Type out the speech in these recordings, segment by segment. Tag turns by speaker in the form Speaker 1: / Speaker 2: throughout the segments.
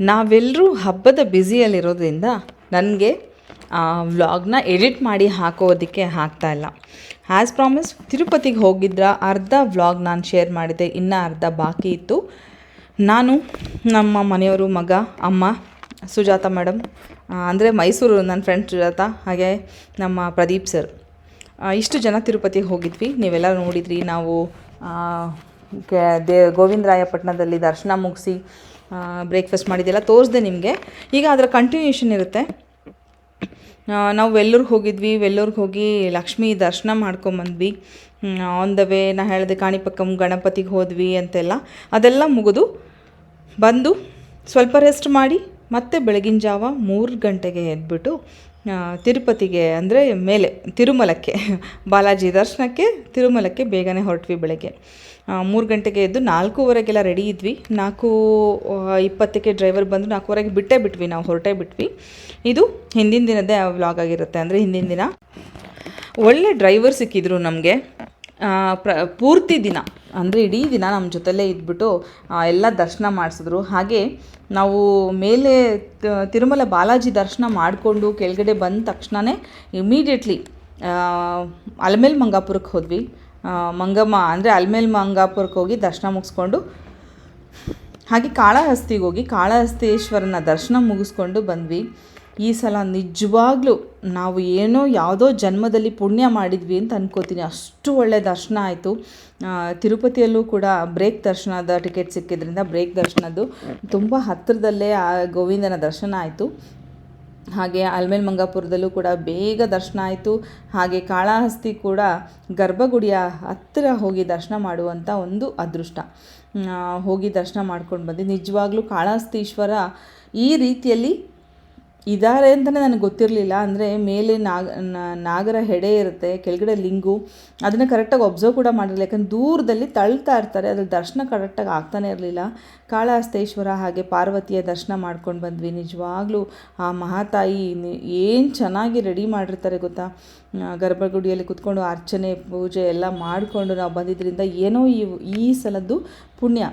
Speaker 1: ನಾವೆಲ್ಲರೂ ಹಬ್ಬದ ಬ್ಯುಸಿಯಲ್ಲಿರೋದ್ರಿಂದ ನನಗೆ ವ್ಲಾಗ್ನ ಎಡಿಟ್ ಮಾಡಿ ಹಾಕೋದಕ್ಕೆ ಆಗ್ತಾ ಇಲ್ಲ. ಆ್ಯಸ್ ಪ್ರಾಮಿಸ್ ತಿರುಪತಿಗೆ ಹೋಗಿದ್ರ ಅರ್ಧ ವ್ಲಾಗ್ ನಾನು ಶೇರ್ ಮಾಡಿದೆ, ಇನ್ನೂ ಅರ್ಧ ಬಾಕಿ ಇತ್ತು. ನಾನು, ನಮ್ಮ ಮನೆಯವರು, ಮಗ, ಅಮ್ಮ, ಸುಜಾತ ಮೇಡಮ್ ಅಂದರೆ ಮೈಸೂರು ನನ್ನ ಫ್ರೆಂಡ್ ಸುಜಾತ, ಹಾಗೆ ನಮ್ಮ ಪ್ರದೀಪ್ ಸರ್ ಇಷ್ಟು ಜನ ತಿರುಪತಿಗೆ ಹೋಗಿದ್ವಿ. ನೀವೆಲ್ಲ ನೋಡಿದ್ರಿ, ನಾವು ದೇ, ಗೋವಿಂದರಾಯಪಟ್ಟಣದಲ್ಲಿ ದರ್ಶನ ಮುಗಿಸಿ ಬ್ರೇಕ್ಫಾಸ್ಟ್ ಮಾಡಿದ್ದೆಲ್ಲ ತೋರಿಸ್ದೆ ನಿಮಗೆ. ಈಗ ಅದರ ಕಂಟಿನ್ಯೂಷನ್ ಇರುತ್ತೆ. ನಾವು ವೆಲ್ಲೂರ್ಗೆ ಹೋಗಿದ್ವಿ. ವೆಲ್ಲೂರ್ಗೆ ಹೋಗಿ ಲಕ್ಷ್ಮೀ ದರ್ಶನ ಮಾಡ್ಕೊಂಬಂದ್ವಿ ಆನ್ ದ ವೇ ನಾ ಹೇಳಿದೆ ಕಾಣಿಪಕ್ಕಂ ಗಣಪತಿಗೆ ಹೋದ್ವಿ ಅಂತೆಲ್ಲ. ಅದೆಲ್ಲ ಮುಗಿದು ಬಂದು ಸ್ವಲ್ಪ ರೆಸ್ಟ್ ಮಾಡಿ ಮತ್ತೆ ಬೆಳಗಿನ ಜಾವ ಮೂರು ಗಂಟೆಗೆ ಎದ್ಬಿಟ್ಟು ತಿರುಪತಿಗೆ ಅಂದರೆ ಮೇಲೆ, ತಿರುಮಲಕ್ಕೆ. ಬಾಲಾಜಿ ದರ್ಶನಕ್ಕೆ, ತಿರುಮಲಕ್ಕೆ ಬೇಗನೆ ಹೊರಟ್ವಿ ಬೆಳಗ್ಗೆ. ಮೂರು ಗಂಟೆಗೆ ಎದ್ದು ನಾಲ್ಕೂವರೆಗೆಲ್ಲ ರೆಡಿ ಇದ್ವಿ. ನಾಲ್ಕು ಇಪ್ಪತ್ತಕ್ಕೆ ಡ್ರೈವರ್ ಬಂದು ನಾಲ್ಕೂವರೆಗೆ ಬಿಟ್ಟೇ ಬಿಟ್ವಿ, ನಾವು ಹೊರಟೇ ಬಿಟ್ವಿ. ಇದು ಹಿಂದಿನ ದಿನದ್ದೇ ವ್ಲಾಗ್ ಆಗಿರುತ್ತೆ. ಅಂದರೆ ಹಿಂದಿನ ದಿನ ಒಳ್ಳೆ ಡ್ರೈವರ್ ಸಿಕ್ಕಿದ್ರು ನಮಗೆ. ಪ್ರ ಪೂರ್ತಿ ದಿನ ಅಂದರೆ ಇಡೀ ದಿನ ನಮ್ಮ ಜೊತೆಲೇ ಇದ್ಬಿಟ್ಟು ಆ, ಎಲ್ಲ ದರ್ಶನ ಮಾಡಿಸಿದ್ರು. ಹಾಗೆ ನಾವು ಮೇಲೆ ತಿರುಮಲ ಬಾಲಾಜಿ ದರ್ಶನ ಮಾಡಿಕೊಂಡು ಕೆಳಗಡೆ ಬಂದ ತಕ್ಷಣವೇ ಇಮಿಡಿಯೇಟ್ಲಿ ಅಲ್ಮೇಲ್ ಮಂಗಾಪುರಕ್ಕೆ ಹೋದ್ವಿ. ಮಂಗಮ್ಮ ಅಂದರೆ ಅಲ್ಮೇಲ್ ಮಂಗಾಪುರಕ್ಕೆ ಹೋಗಿ ದರ್ಶನ ಮುಗಿಸ್ಕೊಂಡು ಹಾಗೆ ಕಾಳಹಸ್ತಿಗೆ ಹೋಗಿ ಕಾಳಹಸ್ತೇಶ್ವರನ ದರ್ಶನ ಮುಗಿಸ್ಕೊಂಡು ಬಂದ್ವಿ. ಈ ಸಲ ನಿಜವಾಗ್ಲೂ ನಾವು ಏನೋ ಯಾವುದೋ ಜನ್ಮದಲ್ಲಿ ಪುಣ್ಯ ಮಾಡಿದ್ವಿ ಅಂತ ಅನ್ಕೋತೀನಿ. ಅಷ್ಟು ಒಳ್ಳೆ ದರ್ಶನ ಆಯಿತು. ತಿರುಪತಿಯಲ್ಲೂ ಕೂಡ ಬ್ರೇಕ್ ದರ್ಶನದ ಟಿಕೆಟ್ ಸಿಕ್ಕಿದ್ರಿಂದ ಬ್ರೇಕ್ ದರ್ಶನದ್ದು ತುಂಬ ಹತ್ತಿರದಲ್ಲೇ ಆ ಗೋವಿಂದನ ದರ್ಶನ ಆಯಿತು. ಹಾಗೆ ಅಲ್ಮೇಲ್ ಮಂಗಾಪುರದಲ್ಲೂ ಕೂಡ ಬೇಗ ದರ್ಶನ ಆಯಿತು. ಹಾಗೆ ಕಾಳಹಸ್ತಿ ಕೂಡ ಗರ್ಭಗುಡಿಯ ಹತ್ತಿರ ಹೋಗಿ ದರ್ಶನ ಮಾಡುವಂಥ ಒಂದು ಅದೃಷ್ಟ. ಹೋಗಿ ದರ್ಶನ ಮಾಡ್ಕೊಂಡು ಬಂದು ನಿಜವಾಗ್ಲೂ ಕಾಳಹಸ್ತೀಶ್ವರ ಈ ರೀತಿಯಲ್ಲಿ ಇದ್ದಾರೆ ಅಂತಲೇ ನನಗೆ ಗೊತ್ತಿರಲಿಲ್ಲ. ಅಂದರೆ ಮೇಲೆ ನಾಗ ನಾಗರ ಹೆಡೆ ಇರುತ್ತೆ, ಕೆಳಗಡೆ ಲಿಂಗು, ಅದನ್ನು ಕರೆಕ್ಟಾಗಿ ಒಬ್ಸರ್ವ್ ಕೂಡ ಮಾಡಿರಲಿಲ್ಲ. ಯಾಕಂದ್ರೆ ದೂರದಲ್ಲಿ ತಳ್ತಾ ಇರ್ತಾರೆ ಅದ್ರ ದರ್ಶನ ಕರೆಕ್ಟಾಗಿ ಆಗ್ತಾನೇ ಇರಲಿಲ್ಲ. ಕಾಳಹಸ್ತೇಶ್ವರ ಹಾಗೆ ಪಾರ್ವತಿಯ ದರ್ಶನ ಮಾಡ್ಕೊಂಡು ಬಂದ್ವಿ. ನಿಜವಾಗ್ಲೂ ಆ ಮಹಾತಾಯಿ ಏನು ಚೆನ್ನಾಗಿ ರೆಡಿ ಮಾಡಿರ್ತಾರೆ ಗೊತ್ತಾ? ಗರ್ಭಗುಡಿಯಲ್ಲಿ ಕುತ್ಕೊಂಡು ಅರ್ಚನೆ, ಪೂಜೆ ಎಲ್ಲ ಮಾಡಿಕೊಂಡು ನಾವು ಬಂದಿದ್ದರಿಂದ ಏನೋ ಈ ಈ ಸಲದ್ದು ಪುಣ್ಯ.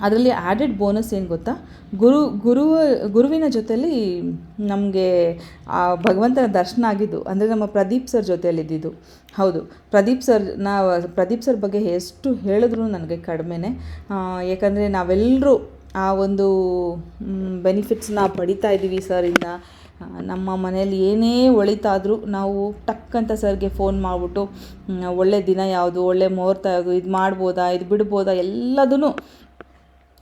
Speaker 1: ಅದರಲ್ಲಿ ಆ್ಯಡೆಡ್ ಬೋನಸ್ ಏನು ಗೊತ್ತಾ? ಗುರು, ಗುರುವ, ಗುರುವಿನ ಜೊತೆಯಲ್ಲಿ ನಮಗೆ, ಆ, ಭಗವಂತನ ದರ್ಶನ ಆಗಿದ್ದು, ಅಂದರೆ ನಮ್ಮ ಪ್ರದೀಪ್ ಸರ್ ಜೊತೆಯಲ್ಲಿದ್ದಿದ್ದು. ಹೌದು, ಪ್ರದೀಪ್ ಸರ್ ನಾವು ಪ್ರದೀಪ್ ಸರ್ ಬಗ್ಗೆ ಎಷ್ಟು ಹೇಳಿದ್ರು ನನಗೆ ಕಡಿಮೆನೇ. ಯಾಕಂದರೆ ನಾವೆಲ್ಲರೂ ಆ ಒಂದು ಬೆನಿಫಿಟ್ಸ್ನ ಪಡಿತಾ ಇದ್ದೀವಿ ಸರಿಂದ ನಮ್ಮ ಮನೆಯಲ್ಲಿ ಏನೇ ಒಳಿತಾದರೂ ನಾವು ಟಕ್ ಅಂತ ಸರ್ಗೆ ಫೋನ್ ಮಾಡಿಬಿಟ್ಟು ಒಳ್ಳೆ ದಿನ ಯಾವುದು, ಒಳ್ಳೆ ಮುಹೂರ್ತ ಯಾವುದು, ಇದು ಮಾಡ್ಬೋದಾ, ಇದು ಬಿಡ್ಬೋದಾ ಎಲ್ಲದೂ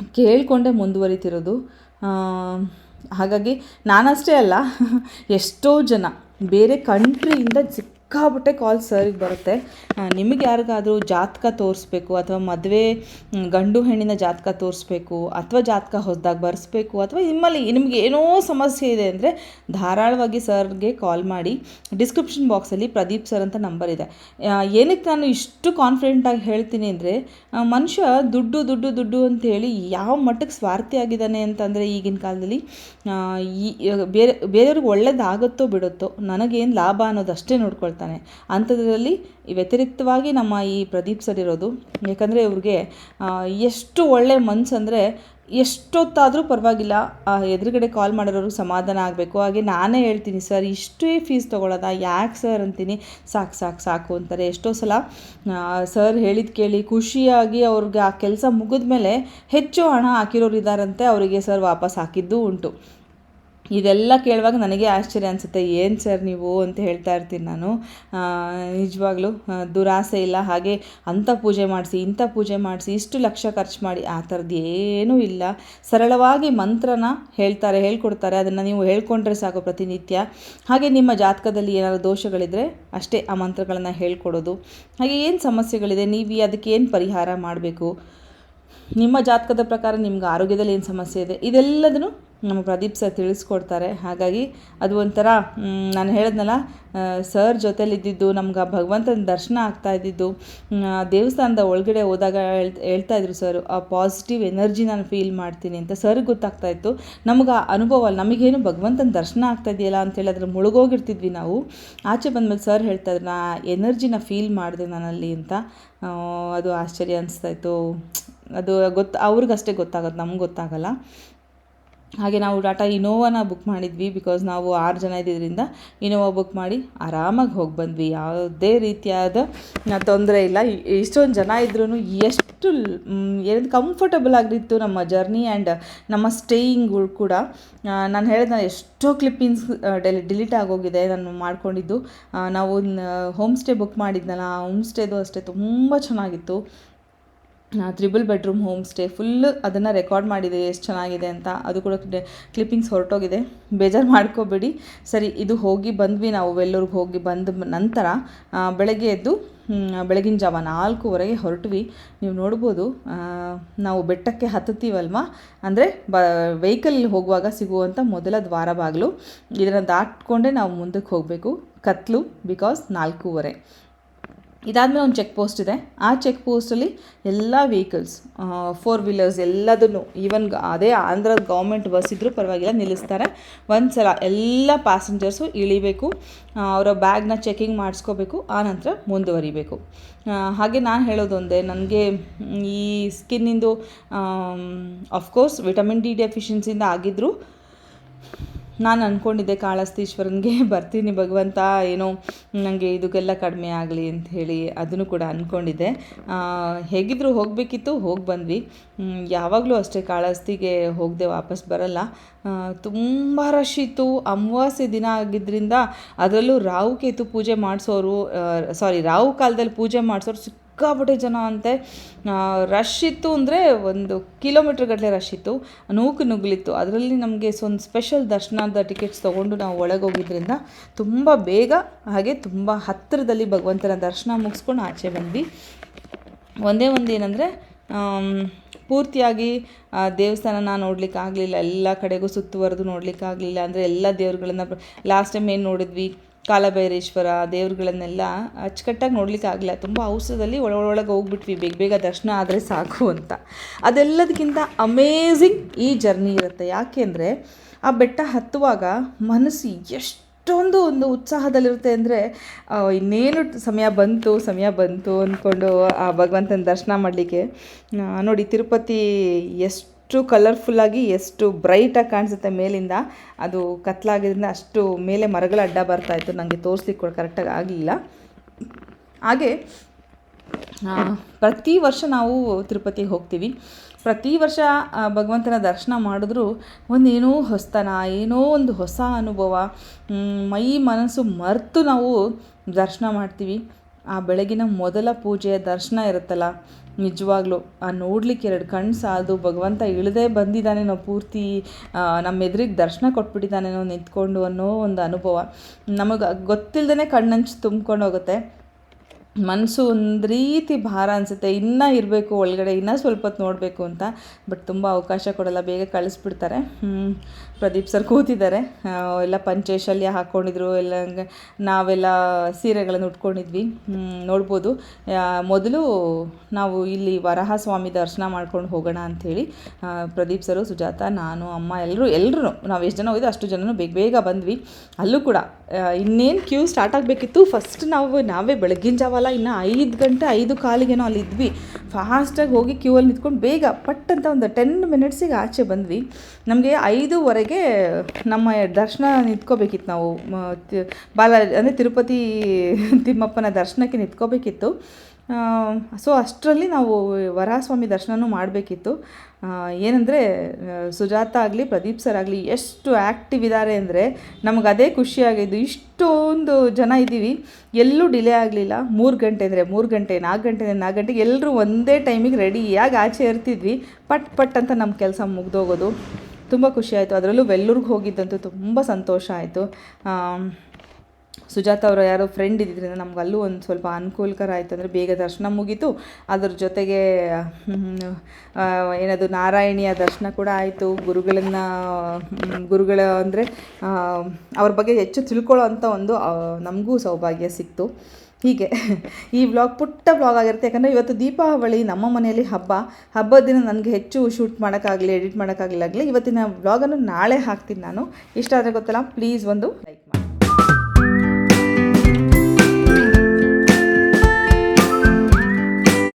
Speaker 1: ಕೇಳಿಕೊಂಡೇ ಮುಂದುವರಿತಿರೋದು. ಹಾಗಾಗಿ ನಾನಷ್ಟೇ ಅಲ್ಲ ಎಷ್ಟೋ ಜನ ಬೇರೆ ಕಂಟ್ರಿಯಿಂದ ಸಿಕ್ಕಾಪಟ್ಟೆ ಕಾಲ್ ಸರಿಗೆ ಬರುತ್ತೆ. ನಿಮಗೆ ಯಾರಿಗಾದರೂ ಜಾತಕ ತೋರಿಸ್ಬೇಕು ಅಥವಾ ಮದುವೆ ಗಂಡು ಹೆಣ್ಣಿನ ಜಾತಕ ತೋರಿಸ್ಬೇಕು ಅಥವಾ ಜಾತಕ ಹೊಸದಾಗಿ ಬರೆಸ್ಬೇಕು ಅಥವಾ ನಿಮ್ಮಲ್ಲಿ ನಿಮಗೆ ಏನೋ ಸಮಸ್ಯೆ ಇದೆ ಅಂದರೆ ಧಾರಾಳವಾಗಿ ಸರ್ಗೆ ಕಾಲ್ ಮಾಡಿ ಡಿಸ್ಕ್ರಿಪ್ಷನ್ ಬಾಕ್ಸಲ್ಲಿ ಪ್ರದೀಪ್ ಸರ್ ಅಂತ ನಂಬರ್ ಇದೆ. ಏನಕ್ಕೆ ನಾನು ಇಷ್ಟು ಕಾನ್ಫಿಡೆಂಟಾಗಿ ಹೇಳ್ತೀನಿ ಅಂದರೆ ಮನುಷ್ಯ ದುಡ್ಡು ದುಡ್ಡು ದುಡ್ಡು ಅಂತೇಳಿ ಯಾವ ಮಟ್ಟಕ್ಕೆ ಸ್ವಾರ್ಥಿ ಆಗಿದ್ದಾನೆ ಅಂತಂದರೆ ಈಗಿನ ಕಾಲದಲ್ಲಿ ಈ, ಬೇರೆ, ಬೇರೆಯವ್ರಿಗೆ ಒಳ್ಳೇದಾಗುತ್ತೋ ಬಿಡುತ್ತೋ ನನಗೇನು ಲಾಭ ಅನ್ನೋದಷ್ಟೇ ನೋಡ್ಕೊಳ್ತಾನೆ ಅಂಥದ್ರಲ್ಲಿ ವ್ಯತಿರಿಕ್ತವಾಗಿ ನಮ್ಮ ಈ ಪ್ರದೀಪ್ ಸರ್ ಇರೋದು. ಯಾಕಂದರೆ ಇವ್ರಿಗೆ ಎಷ್ಟು ಒಳ್ಳೆ ಮನ್ಸು ಅಂದರೆ ಎಷ್ಟೊತ್ತಾದರೂ ಪರವಾಗಿಲ್ಲ. ಎದುರುಗಡೆ ಕಾಲ್ ಮಾಡಿರೋರು ಸಮಾಧಾನ ಆಗಬೇಕು. ಹಾಗೆ ನಾನೇ ಹೇಳ್ತೀನಿ ಸರ್ ಇಷ್ಟೇ ಫೀಸ್ ತೊಗೊಳೋದ? ಯಾಕೆ ಸರ್ ಅಂತೀನಿ. ಸಾಕು ಸಾಕು ಸಾಕು, ಅಂತಾರೆ. ಎಷ್ಟೋ ಸಲ ಸರ್ ಹೇಳಿದ ಕೇಳಿ ಖುಷಿಯಾಗಿ ಅವ್ರಿಗೆ ಆ ಕೆಲಸ ಮುಗಿದ ಮೇಲೆ ಹೆಚ್ಚು ಹಣ ಹಾಕಿರೋರು ಇದ್ದಾರಂತೆ ಅವರಿಗೆ ಸರ್ ವಾಪಸ್ ಹಾಕಿದ್ದು ಉಂಟು. ಇದೆಲ್ಲ ಕೇಳುವಾಗ ನನಗೆ ಆಶ್ಚರ್ಯ ಅನಿಸುತ್ತೆ, ಏನು ಸರ್ ನೀವು? ಅಂತ ಹೇಳ್ತಾ ಇರ್ತೀನಿ ನಾನು. ನಿಜವಾಗ್ಲೂ ದುರಾಸೆ ಇಲ್ಲ. ಹಾಗೆ ಅಂಥ ಪೂಜೆ ಮಾಡಿಸಿ ಇಂಥ ಪೂಜೆ ಮಾಡಿಸಿ, ಇಷ್ಟು ಲಕ್ಷ ಖರ್ಚು ಮಾಡಿ, ಆ ಥರದ್ದು ಏನೂ ಇಲ್ಲ. ಸರಳವಾಗಿ ಮಂತ್ರನ ಹೇಳ್ತಾರೆ, ಹೇಳ್ಕೊಡ್ತಾರೆ. ಅದನ್ನು ನೀವು ಹೇಳ್ಕೊಂಡ್ರೆ ಸಾಕು ಪ್ರತಿನಿತ್ಯ. ಹಾಗೆ ನಿಮ್ಮ ಜಾತಕದಲ್ಲಿ ಏನಾದರೂ ದೋಷಗಳಿದ್ದರೆ ಅಷ್ಟೇ ಆ ಮಂತ್ರಗಳನ್ನು ಹೇಳ್ಕೊಡೋದು. ಹಾಗೆ ಏನು ಸಮಸ್ಯೆಗಳಿದೆ? ನೀವು ಅದಕ್ಕೆ ಏನು ಪರಿಹಾರ ಮಾಡಬೇಕು? ನಿಮ್ಮ ಜಾತಕದ ಪ್ರಕಾರ ನಿಮ್ಗೆ ಆರೋಗ್ಯದಲ್ಲಿ ಏನು ಸಮಸ್ಯೆ ಇದೆ? ಇದೆಲ್ಲದನ್ನು ನಮ್ಮ ಪ್ರದೀಪ್ ಸರ್ ತಿಳಿಸ್ಕೊಡ್ತಾರೆ. ಹಾಗಾಗಿ ಅದು ಒಂಥರ ನಾನು ಹೇಳಿದ್ನಲ್ಲ ಸರ್ ಜೊತೆಲಿದ್ದಿದ್ದು, ನಮ್ಗೆ ಭಗವಂತನ ದರ್ಶನ ಆಗ್ತಾ ಇದ್ದಿದ್ದು ದೇವಸ್ಥಾನದ ಒಳಗಡೆ ಹೋದಾಗ ಹೇಳ್ ಹೇಳ್ತಾ ಇದ್ರು ಸರ್ ಆ ಪಾಸಿಟಿವ್ ಎನರ್ಜಿ ನಾನು ಫೀಲ್ ಮಾಡ್ತೀನಿ ಅಂತ ಸರ್ ಗೊತ್ತಾಗ್ತಾ ಇತ್ತು. ನಮ್ಗೆ ಆ ಅನುಭವ ಅಲ್ಲ ನಮಗೇನು ಭಗವಂತನ ದರ್ಶನ ಆಗ್ತಾ ಇದೆಯಲ್ಲ ಅಂತೇಳಿ ಅದ್ರ ಮುಳುಗೋಗಿರ್ತಿದ್ವಿ ನಾವು. ಆಚೆ ಬಂದಮೇಲೆ ಸರ್ ಹೇಳ್ತಾ ಇದ್ರು, ನಾ ಎನರ್ಜಿನ ಫೀಲ್ ಮಾಡಿದೆ ನಾನಲ್ಲಿ ಅಂತ. ಅದು ಆಶ್ಚರ್ಯ ಅನಿಸ್ತಾ ಇತ್ತು. ಅದು ಗೊತ್ತು, ಅವ್ರಿಗಷ್ಟೇ ಗೊತ್ತಾಗೋದು, ನಮ್ಗೆ ಗೊತ್ತಾಗಲ್ಲ. ಹಾಗೆ ನಾವು ಡಾಟಾ ಇನೋವಾನ ಬುಕ್ ಮಾಡಿದ್ವಿ ಬಿಕಾಸ್ ನಾವು ಆರು ಜನ ಇದ್ದಿದ್ದರಿಂದ ಇನೋವಾ ಬುಕ್ ಮಾಡಿ ಆರಾಮಾಗಿ ಹೋಗಿ ಬಂದ್ವಿ. ಯಾವುದೇ ರೀತಿಯಾದ ತೊಂದರೆ ಇಲ್ಲ. ಇಷ್ಟೊಂದು ಜನ ಇದ್ರೂ ಎಷ್ಟು ಏನು ಕಂಫರ್ಟಬಲ್ ಆಗಿತ್ತು ನಮ್ಮ ಜರ್ನಿ ಆ್ಯಂಡ್ ನಮ್ಮ ಸ್ಟೇಯಿಂಗ್ ಕೂಡ. ನಾನು ಹೇಳಿದ ಎಷ್ಟೋ ಕ್ಲಿಪ್ಪಿಂಗ್ಸ್ ಡೆಲಿ ಡಿಲೀಟ್ ಆಗೋಗಿದೆ ನಾನು ಮಾಡ್ಕೊಂಡಿದ್ದು. ನಾವು ಹೋಮ್ ಸ್ಟೇ ಬುಕ್ ಮಾಡಿದ್ನಲ್ಲ ಹೋಮ್ ಸ್ಟೇದು ಅಷ್ಟೇ ತುಂಬ ಚೆನ್ನಾಗಿತ್ತು. Triple bedroom home stay full ಅದನ್ನು ರೆಕಾರ್ಡ್ ಮಾಡಿದೆ, ಎಷ್ಟು ಚೆನ್ನಾಗಿದೆ ಅಂತ. ಅದು ಕೂಡ ಕ್ಲಿಪ್ಪಿಂಗ್ಸ್ ಹೊರಟೋಗಿದೆ. ಬೇಜಾರು ಮಾಡ್ಕೋಬೇಡಿ. ಸರಿ, ಇದು ಹೋಗಿ ಬಂದ್ವಿ ನಾವು ಎಲ್ಲರಿಗೂ ಹೋಗಿ ಬಂದ ನಂತರ ಬೆಳಗ್ಗೆ ಎದ್ದು ಬೆಳಗಿನ ಜಾವ ನಾಲ್ಕೂವರೆಗೆ ಹೊರಟ್ವಿ. ನೀವು ನೋಡ್ಬೋದು ನಾವು ಬೆಟ್ಟಕ್ಕೆ ಹತ್ತುತ್ತೀವಲ್ವ? ಅಂದರೆ, ಬ ವೆಹಿಕಲ್ ಹೋಗುವಾಗ ಸಿಗುವಂಥ ಮೊದಲ ದ್ವಾರ ಬಾಗಿಲು ಇದನ್ನು ದಾಟ್ಕೊಂಡೇ ನಾವು ಮುಂದಕ್ಕೆ ಹೋಗಬೇಕು. ಕತ್ಲು ಬಿಕಾಸ್ ನಾಲ್ಕೂವರೆ. ಇದಾದಮೇಲೆ ಒಂದು ಚೆಕ್ ಪೋಸ್ಟ್ ಇದೆ. ಆ ಚೆಕ್ ಪೋಸ್ಟಲ್ಲಿ ಎಲ್ಲ ವೆಹಿಕಲ್ಸ್ ಫೋರ್ ವೀಲರ್ಸ್ ಎಲ್ಲದನ್ನು ಈವನ್ ಅದೇ ಆಂಧ್ರದ ಗೌರ್ಮೆಂಟ್ ಬಸ್ ಇದ್ದರೂ ಪರವಾಗಿಲ್ಲ ನಿಲ್ಲಿಸ್ತಾರೆ. ಒಂದು ಸಲ ಎಲ್ಲ ಪ್ಯಾಸೆಂಜರ್ಸು ಇಳಿಬೇಕು ಆ, ಅವರ ಬ್ಯಾಗ್ನ ಚೆಕಿಂಗ್ ಮಾಡಿಸ್ಕೋಬೇಕು ನಂತರ ಮುಂದುವರಿಬೇಕು. ಆ, ಹಾಗೆ ನಾನು ಹೇಳೋದೊಂದೇ ನನಗೆ ಈ ಸ್ಕಿನ್ನಿಂದು ಅಫ್ಕೋರ್ಸ್ ವಿಟಮಿನ್ ಡಿ ಡೆಫಿಷಿಯನ್ಸಿಯಿಂದ ಆಗಿದ್ದರೂ ನಾನು ಅಂದ್ಕೊಂಡಿದ್ದೆ ಕಾಳಸ್ತೀಶ್ವರನಿಗೆ, ಬರ್ತೀನಿ ಭಗವಂತ, ಏನೋ ನನಗೆ ಇದಕ್ಕೆಲ್ಲ ಕಡಿಮೆ ಆಗಲಿ ಅಂತ ಹೇಳಿ ಅದನ್ನು ಕೂಡ ಅಂದ್ಕೊಂಡಿದ್ದೆ ಹೇಗಿದ್ದರೂ ಹೋಗಬೇಕಿತ್ತು, ಹೋಗಿ ಬಂದ್ವಿ. ಯಾವಾಗಲೂ ಅಷ್ಟೇ ಕಾಳಸ್ತಿಗೆ ಹೋಗದೆ ವಾಪಸ್ ಬರಲ್ಲ. ತುಂಬ ರಶ್ ಇತ್ತು. ಅಮಾವಾಸ್ಯೆ ದಿನ ಆಗಿದ್ದರಿಂದ ಅದರಲ್ಲೂ ರಾಹು ಕೇತು ಪೂಜೆ ಮಾಡಿಸೋರು ಸಾರಿ ರಾಹು ಕಾಲದಲ್ಲಿ ಪೂಜೆ ಮಾಡಿಸೋರು ಸಿಕ್ಕಾಪಟ್ಟೆ ಜನ ಅಂತೆ. ರಶ್ ಇತ್ತು ಅಂದರೆ ಒಂದು ಕಿಲೋಮೀಟ್ರ್ ಗಟ್ಟಲೆ ರಶ್ ಇತ್ತು. ನೂಕು ನುಗ್ಲಿತ್ತು. ಅದರಲ್ಲಿ ನಮಗೆ ಒಂದು ಸ್ಪೆಷಲ್ ದರ್ಶನದ ಟಿಕೆಟ್ಸ್ ತೊಗೊಂಡು ನಾವು ಒಳಗೆ ಹೋಗಿದ್ದರಿಂದ ತುಂಬ ಬೇಗ ಹಾಗೆ ತುಂಬ ಹತ್ತಿರದಲ್ಲಿ ಭಗವಂತನ ದರ್ಶನ ಮುಗಿಸ್ಕೊಂಡು ಆಚೆ ಬಂದ್ವಿ. ಒಂದೇ ಒಂದು ಏನಂದರೆ ಪೂರ್ತಿಯಾಗಿ ದೇವಸ್ಥಾನನ ನೋಡ್ಲಿಕ್ಕೆ ಆಗಲಿಲ್ಲ. ಎಲ್ಲ ಕಡೆಗೂ ಸುತ್ತುವರೆದು ನೋಡ್ಲಿಕ್ಕೆ ಆಗಲಿಲ್ಲ. ಅಂದರೆ ಎಲ್ಲ ದೇವರುಗಳನ್ನು ಲಾಸ್ಟ್ ಟೈಮ್ ಏನು ನೋಡಿದ್ವಿ? ಕಾಲಭೈರೇಶ್ವರ ದೇವ್ರುಗಳನ್ನೆಲ್ಲ ಅಚ್ಚುಕಟ್ಟಾಗಿ ನೋಡ್ಲಿಕ್ಕೆ ಆಗಲಿಲ್ಲ. ತುಂಬ ಔಷಧದಲ್ಲಿ ಒಳಗೊಳಗೆ ಹೋಗ್ಬಿಟ್ವಿ. ಬೇಗ ಬೇಗ ದರ್ಶನ ಆದರೆ ಸಾಕು ಅಂತ. ಅದೆಲ್ಲದಕ್ಕಿಂತ ಅಮೇಝಿಂಗ್ ಈ ಜರ್ನಿ ಇರುತ್ತೆ. ಯಾಕೆಂದರೆ ಆ ಬೆಟ್ಟ ಹತ್ತುವಾಗ ಮನಸ್ಸು ಎಷ್ಟೊಂದು ಒಂದು ಉತ್ಸಾಹದಲ್ಲಿರುತ್ತೆ ಅಂದರೆ ಇನ್ನೇನು ಸಮಯ ಬಂತು ಸಮಯ ಬಂತು ಅಂದ್ಕೊಂಡು ಆ ಭಗವಂತನ ದರ್ಶನ ಮಾಡಲಿಕ್ಕೆ. ನೋಡಿ ತಿರುಪತಿ ಎಷ್ಟು ಕಲರ್ಫುಲ್ಲಾಗಿ ಎಷ್ಟು ಬ್ರೈಟಾಗಿ ಕಾಣಿಸುತ್ತೆ ಮೇಲಿಂದ. ಅದು ಕತ್ಲಾಗಿದ್ದರಿಂದ ಅಷ್ಟು ಮೇಲೆ ಮರಗಳ ಅಡ್ಡ ಬರ್ತಾ ಇತ್ತು. ನನಗೆ ತೋರಿಸ್ಲಿಕ್ಕೆ ಕರೆಕ್ಟಾಗಿ ಆಗಲಿಲ್ಲ. ಹಾಗೆ ಪ್ರತಿ ವರ್ಷ ನಾವು ತಿರುಪತಿಗೆ ಹೋಗ್ತೀವಿ. ಪ್ರತಿ ವರ್ಷ ಭಗವಂತನ ದರ್ಶನ ಮಾಡಿದ್ರೂ ಒಂದೇನೋ ಹೊಸತನ, ಏನೋ ಒಂದು ಹೊಸ ಅನುಭವ ಮೈ ಮನಸ್ಸು ಮರೆತು ನಾವು ದರ್ಶನ ಮಾಡ್ತೀವಿ. ಆ ಬೆಳಗಿನ ಮೊದಲ ಪೂಜೆಯ ದರ್ಶನ ಇರುತ್ತಲ್ಲ ನಿಜವಾಗ್ಲೂ, ಆ ನೋಡ್ಲಿಕ್ಕೆ ಎರಡು ಕಣ್ಣು ಸಾಲದು. ಭಗವಂತ ಬಂದಿದ್ದಾನೆ ಬಂದಿದ್ದಾನೇನೋ ಪೂರ್ತಿ ನಮ್ಮ ಎದುರಿಗೆ ದರ್ಶನ ಕೊಟ್ಬಿಟ್ಟಿದ್ದಾನೇನೋ ನಿಂತ್ಕೊಂಡು ಅನ್ನೋ ಒಂದು ಅನುಭವ. ನಮಗೆ ಗೊತ್ತಿಲ್ಲದೇ ಕಣ್ಣಂಚು ತುಂಬ್ಕೊಂಡು ಹೋಗುತ್ತೆ ಮನಸ್ಸು ಒಂದು ರೀತಿ ಭಾರ ಅನಿಸುತ್ತೆ. ಇನ್ನೂ ಇರಬೇಕು, ಒಳಗಡೆ ಇನ್ನೂ ಸ್ವಲ್ಪ ಹೊತ್ತು ನೋಡಬೇಕು ಅಂತ. ಬಟ್ ತುಂಬ ಅವಕಾಶ ಕೊಡಲ್ಲ, ಬೇಗ ಕಳಿಸ್ಬಿಡ್ತಾರೆ. ಪ್ರದೀಪ್ ಸರ್ ಕೂತಿದ್ದಾರೆ. ಎಲ್ಲ ಪಂಚೇಶಲ್ಯ ಹಾಕ್ಕೊಂಡಿದ್ರು ಎಲ್ಲ ನಾವೆಲ್ಲ ಸೀರೆಗಳನ್ನು ಉಟ್ಕೊಂಡಿದ್ವಿ. ನೋಡ್ಬೋದು. ಮೊದಲು ನಾವು ಇಲ್ಲಿ ವರಹ ಸ್ವಾಮಿ ದರ್ಶನ ಮಾಡ್ಕೊಂಡು ಹೋಗೋಣ ಅಂಥೇಳಿ ಪ್ರದೀಪ್ ಸರು, ಸುಜಾತ, ನಾನು, ಅಮ್ಮ ಎಲ್ಲರೂ ಎಲ್ಲರೂ ನಾವು ಎಷ್ಟು ಜನ ಹೋಗಿದ್ದು ಅಷ್ಟು ಜನನು ಬೇಗ ಬೇಗ ಬಂದ್ವಿ. ಅಲ್ಲೂ ಕೂಡ ಇನ್ನೇನು ಕ್ಯೂ ಸ್ಟಾರ್ಟ್ ಆಗಬೇಕಿತ್ತು. ಫಸ್ಟ್ ನಾವು, ನಾವೇ ಬೆಳಗಿನ ಜಾವಲ್ಲ, ಇನ್ನು ಐದು ಗಂಟೆ, ಐದು ಕಾಲಿಗೇನೋ ಅಲ್ಲಿ ಇದ್ವಿ. ಫಾಸ್ಟಾಗಿ ಹೋಗಿ ಕ್ಯೂ ಅಲ್ಲಿ ನಿಂತ್ಕೊಂಡು ಬೇಗ ಪಟ್ ಅಂತ ಒಂದು ಟೆನ್ ಮಿನಿಟ್ಸಿಗೆ ಆಚೆ ಬಂದ್ವಿ. ನಮಗೆ ಐದೂವರೆಗೆ ನಮ್ಮ ದರ್ಶನ ನಿಂತ್ಕೋಬೇಕಿತ್ತು ನಾವು. ಬಾಲ, ಅಂದರೆ ತಿರುಪತಿ ತಿಮ್ಮಪ್ಪನ ದರ್ಶನಕ್ಕೆ ನಿಂತ್ಕೋಬೇಕಿತ್ತು. ಸೊ ಅಷ್ಟರಲ್ಲಿ ನಾವು ವರಸ್ವಾಮಿ ದರ್ಶನವೂ ಮಾಡಬೇಕಿತ್ತು. ಏನಂದರೆ ಸುಜಾತ ಆಗಲಿ, ಪ್ರದೀಪ್ ಸರ್ ಆಗಲಿ, ಎಷ್ಟು ಆ್ಯಕ್ಟಿವ್ ಇದ್ದಾರೆ ಅಂದರೆ ನಮಗೆ ಅದೇ ಖುಷಿಯಾಗಿದ್ದು ಇಷ್ಟೊಂದು ಜನ ಇದ್ದೀವಿ ಎಲ್ಲೂ ಡಿಲೇ ಆಗಲಿಲ್ಲ. ಮೂರು ಗಂಟೆ ಅಂದರೆ ಮೂರು ಗಂಟೆ, ನಾಲ್ಕು ಗಂಟೆ ಅಂದರೆ ನಾಲ್ಕು ಗಂಟೆಗೆ ಎಲ್ಲರೂ ಒಂದೇ ಟೈಮಿಗೆ ರೆಡಿಯಾಗಿ ಆಚೆ ಇರ್ತಿದ್ವಿ. ಪಟ್ ಪಟ್ ಅಂತ ನಮ್ಮ ಕೆಲಸ ಮುಗ್ದೋಗೋದು. ತುಂಬ ಖುಷಿಯಾಯಿತು ಅದರಲ್ಲೂ ವೆಲ್ಲೂರ್ಗೆ ಹೋಗಿದ್ದಂತೂ ತುಂಬ ಸಂತೋಷ ಆಯಿತು. ಸುಜಾತ ಅವರ ಯಾರೋ ಫ್ರೆಂಡ್ ಇದ್ದಿದ್ದರಿಂದ ನಮ್ಗೆ ಅಲ್ಲೂ ಒಂದು ಸ್ವಲ್ಪ ಅನುಕೂಲಕರ ಆಯಿತು ಅಂದರೆ ಬೇಗ ದರ್ಶನ ಮುಗೀತು. ಅದ್ರ ಜೊತೆಗೆ ಏನದು ನಾರಾಯಣಿಯ ದರ್ಶನ ಕೂಡ ಆಯಿತು. ಗುರುಗಳನ್ನು ಗುರುಗಳ ಅಂದರೆ ಅವ್ರ ಬಗ್ಗೆ ಹೆಚ್ಚು ತಿಳ್ಕೊಳ್ಳೋ ಅಂಥ ಒಂದು ನಮಗೂ ಸೌಭಾಗ್ಯ ಸಿಕ್ತು. ಹೀಗೆ, ಈ ವ್ಲಾಗ್ ಪುಟ್ಟ ವ್ಲಾಗ್ ಆಗಿರುತ್ತೆ. ಯಾಕಂದರೆ ಇವತ್ತು ದೀಪಾವಳಿ ನಮ್ಮ ಮನೆಯಲ್ಲಿ ಹಬ್ಬ. ಹಬ್ಬದ ದಿನ ನನಗೆ ಹೆಚ್ಚು ಶೂಟ್ ಮಾಡೋಕ್ಕಾಗಲಿ ಎಡಿಟ್ ಮಾಡೋಕ್ಕಾಗಲಿ ಆಗಲಿ, ಇವತ್ತಿನ ವ್ಲಾಗನ್ನು ನಾಳೆ ಹಾಕ್ತೀನಿ ನಾನು. ಇಷ್ಟ ಆದರೆ ಗೊತ್ತಲ್ಲ ಪ್ಲೀಸ್ ಒಂದು